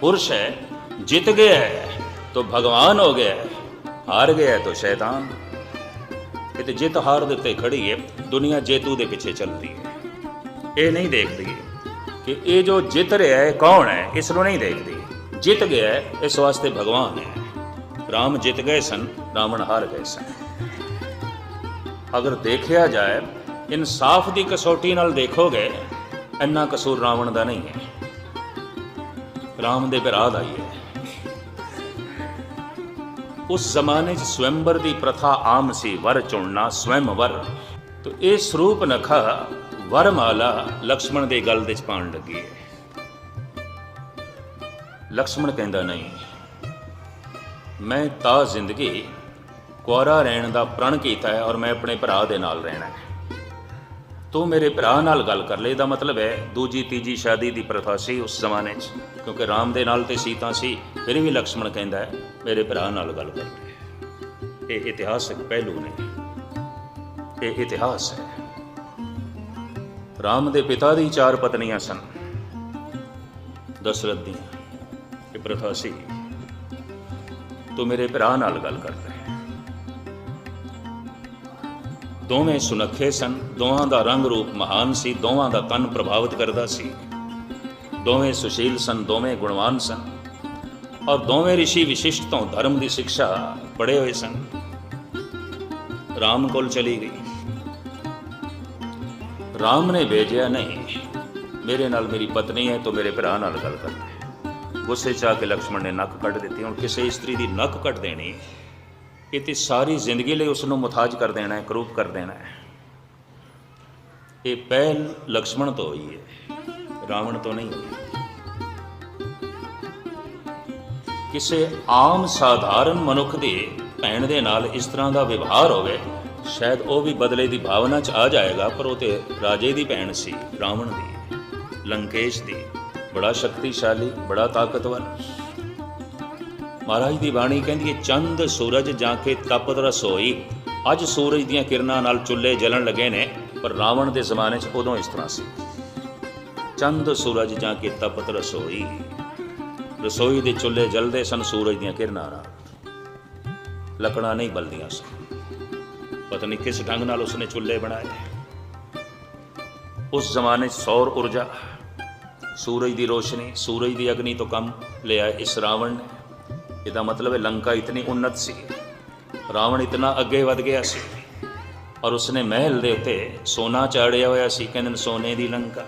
पुरुष है जीत गया है तो भगवान हो गया है हार गया है तो शैतान ਇਹ ਤੇ ਜਿੱਤ ਹਾਰ ਦੇ ਉੱਤੇ ਖੜੀ ਹੈ ਦੁਨੀਆ ਜੇਤੂ ਦੇ ਪਿੱਛੇ ਚੱਲਦੀ ਹੈ ਇਹ ਨਹੀਂ ਦੇਖਦੀ ਕਿ ਇਹ ਜੋ ਜਿੱਤ ਰਿਹਾ ਹੈ ਕੌਣ ਹੈ ਇਸ ਨੂੰ ਨਹੀਂ ਦੇਖਦੀ ਜਿੱਤ ਗਿਆ ਹੈ ਇਸ ਵਾਸਤੇ ਭਗਵਾਨ ਹੈ ਰਾਮ ਜਿੱਤ ਗਏ ਸਨ ਰਾਵਣ ਹਾਰ ਗਏ ਸਨ ਅਗਰ ਦੇਖਿਆ ਜਾਏ ਇਨਸਾਫ ਦੀ ਕਸੌਟੀ ਨਾਲ ਦੇਖੋਗੇ ਇੰਨਾ ਕਸੂਰ ਰਾਵਣ ਦਾ ਨਹੀਂ ਹੈ ਰਾਮ ਦੇ ਭਰਾ ਦਾ ਹੈ। ਉਸ ਜ਼ਮਾਨੇ 'ਚ ਸਵੰਬਰ ਦੀ ਪ੍ਰਥਾ ਆਮ ਸੀ, ਵਰ ਚੁਣਨਾ ਸਵੰਵਰ ਤੋ ਇਹ ਸਰੂਪ ਨਖਾ ਵਰਮਾਲਾ ਲਕਸ਼ਮਣ ਦੇ ਗਲ ਦੇ ਚ ਪਾਣ ਲੱਗੀ ਹੈ। ਲਕਸ਼ਮਣ ਕਹਿੰਦਾ, ਨਹੀਂ, ਮੈਂ ਤਾਂ ਜ਼ਿੰਦਗੀ ਕੁਆਰਾ ਰਹਿਣ ਦਾ ਪ੍ਰਣ ਕੀਤਾ ਹੈ ਔਰ ਮੈਂ ਆਪਣੇ ਭਰਾ ਦੇ ਨਾਲ ਰਹਿਣਾ ਹੈ। ਤੂੰ ਮੇਰੇ ਭਰਾ ਨਾਲ ਗੱਲ ਕਰ ਲੈ ਇਹਦਾ ਮਤਲਬ ਹੈ ਦੂਜੀ, ਤੀਜੀ ਸ਼ਾਦੀ ਦੀ ਪ੍ਰਥਾ ਸੀ ਉਸ ਜ਼ਮਾਨੇ 'ਚ। ਕਿਉਂਕਿ ਰਾਮ ਦੇ ਨਾਲ ਤੇ ਸੀਤਾ ਸੀ, ਫਿਰ ਵੀ ਲਕਸ਼ਮਣ ਕਹਿੰਦਾ ਹੈ, ਮੇਰੇ ਭਰਾ ਨਾਲ ਗੱਲ ਕਰ। ਲੈ ਇਹ ਇਤਿਹਾਸਕ ਪਹਿਲੂ ਨੇ। ਇਹ ਇਤਿਹਾਸ ਹੈ। ਰਾਮ ਦੇ ਪਿਤਾ ਦੀ ਚਾਰ ਪਤਨੀਆਂ ਸਨ। ਦਸ਼ਰਥ ਦੀਆਂ। ਇਹ ਪ੍ਰਥਾ ਸੀ। ਤੂੰ ਮੇਰੇ ਭਰਾ ਨਾਲ ਗੱਲ ਕਰ। ਦੋਵੇਂ ਸੁਨੱਖੇ ਸਨ, ਦੋਵਾਂ ਦਾ ਰੰਗ ਰੂਪ ਮਹਾਨ ਸੀ, ਦੋਵਾਂ ਦਾ ਤਨ ਪ੍ਰਭਾਵਿਤ ਕਰਦਾ ਸੀ। ਦੋਵੇਂ ਸੁਸ਼ੀਲ ਸਨ, ਦੋਵੇਂ ਗੁਣਵਾਨ ਸਨ। ਔਰ ਦੋਵੇਂ ઋષਿ ਵਿਸ਼ਿਸ਼ਟ ਤੋਂ ਧਰਮ ਦੀ ਸਿੱਖਿਆ ਪੜ੍ਹੇ ਹੋਏ ਸਨ। ਰਾਮ ਕੋਲ ਚਲੀ ਗਈ। ਰਾਮ ਨੇ ਭੇਜਿਆ, ਨਹੀਂ, ਮੇਰੇ ਨਾਲ ਮੇਰੀ ਪਤਨੀ ਹੈ, ਤੋ ਮੇਰੇ ਭਰਾ ਨਾਲ ਗੱਲ ਕਰ। ਗੁੱਸੇ ਚ ਆ ਕੇ ਲਕਸ਼ਮਣ ਨੇ ਨੱਕ ਕੱਢ ਦਿੱਤੀ। ਹੁਣ ਕਿਸੇ ਇਸਤਰੀ ਦੀ ਨੱਕ ਕੱਢ ਦੇਣੀ। ਇਹ ਤੇ ਸਾਰੀ ਜ਼ਿੰਦਗੀ ਲਈ ਉਸ ਨੂੰ ਮੁਤਾਜ ਕਰ ਦੇਣਾ ਹੈ ਕਰੂਪ ਕਰ ਦੇਣਾ ਹੈ। ਇਹ ਪਹਿਲ ਲਕਸ਼ਮਣ ਤੋਂ ਹੋਈ ਹੈ, ਰਾਵਣ ਤੋਂ ਨਹੀਂ ਹੋਈ। ਕਿਸੇ ਆਮ ਸਾਧਾਰਨ ਮਨੁੱਖ ਦੀ ਭੈਣ ਦੇ ਨਾਲ ਇਸ ਤਰ੍ਹਾਂ ਦਾ ਵਿਵਹਾਰ ਹੋਵੇ, ਸ਼ਾਇਦ ਉਹ ਵੀ ਬਦਲੇ ਦੀ ਭਾਵਨਾ ਚ ਆ ਜਾਏਗਾ, ਪਰ ਉਹ ਤੇ ਰਾਜੇ ਦੀ ਭੈਣ ਸੀ, ਰਾਵਣ ਦੀ, ਲੰਕੇਸ਼ ਦੀ। ਬੜਾ ਸ਼ਕਤੀਸ਼ਾਲੀ, ਬੜਾ ਤਾਕਤਵਰ। ਮਹਾਰਾਜ ਦੀ ਬਾਣੀ ਕਹਿੰਦੀ ਹੈ, ਚੰਦ ਸੂਰਜ ਜਾਂ ਕੇ ਤਪਤ ਰਸੋਈ ਅੱਜ ਸੂਰਜ ਦੀਆਂ ਕਿਰਨਾਂ ਨਾਲ ਚੁੱਲ੍ਹੇ ਜਲਣ ਲੱਗੇ ਨੇ, ਪਰ ਰਾਵਣ ਦੇ ਜ਼ਮਾਨੇ 'ਚ ਉਦੋਂ ਇਸ ਤਰ੍ਹਾਂ ਸੀ। ਚੰਦ ਸੂਰਜ ਜਾਂ ਕੇ ਤਪਤ ਰਸੋਈ ਰਸੋਈ ਦੇ ਚੁੱਲ੍ਹੇ ਜਲਦੇ ਸਨ ਸੂਰਜ ਦੀਆਂ ਕਿਰਨਾਂ ਨਾਲ। ਲੱਕੜਾਂ ਨਹੀਂ ਬਲਦੀਆਂ ਸਨ। ਪਤਾ ਨਹੀਂ ਕਿਸ ਢੰਗ ਨਾਲ ਉਸਨੇ ਚੁੱਲ੍ਹੇ ਬਣਾਏ। ਉਸ ਜ਼ਮਾਨੇ 'ਚ ਸੌਰ ਊਰਜਾ, ਸੂਰਜ ਦੀ ਰੋਸ਼ਨੀ, ਸੂਰਜ ਦੀ ਅਗਨੀ ਤੋਂ ਕੰਮ ਲਿਆ ਇਸ ਰਾਵਣ ਨੇ। ਇਹਦਾ ਮਤਲਬ ਹੈ ਲੰਕਾ ਇਤਨੀ ਉન્નਤ ਸੀ। ਰਾਵਣ ਇਤਨਾ ਅੱਗੇ ਵਧ ਗਿਆ ਸੀ ਔਰ ਉਸਨੇ ਮਹਿਲ ਦੇ ਉੱਤੇ ਸੋਨਾ ਚਾੜਿਆ ਹੋਇਆ ਸੀ। ਕਹਿੰਦੇ ਨੇ ਸੋਨੇ ਦੀ ਲੰਕਾ।